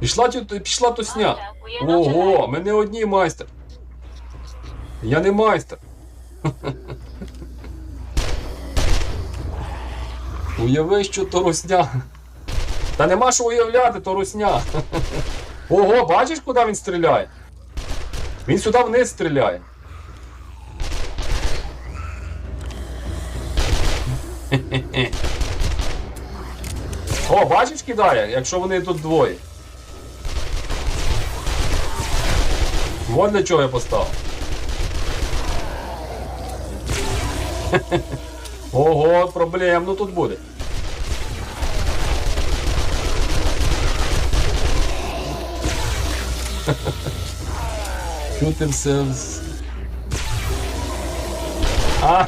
Пішла, пішла тусня. Ого, ми не одні майстер. Я не майстер. Уяви, що то русня. Та нема що уявляти, то русня. Ого, бачиш, куди він стріляє? Він сюди вниз стріляє. О, бачиш, кидає, якщо вони тут двоє. Вот для чого я поставив. Ого, проблемно тут буде. Shoot. А,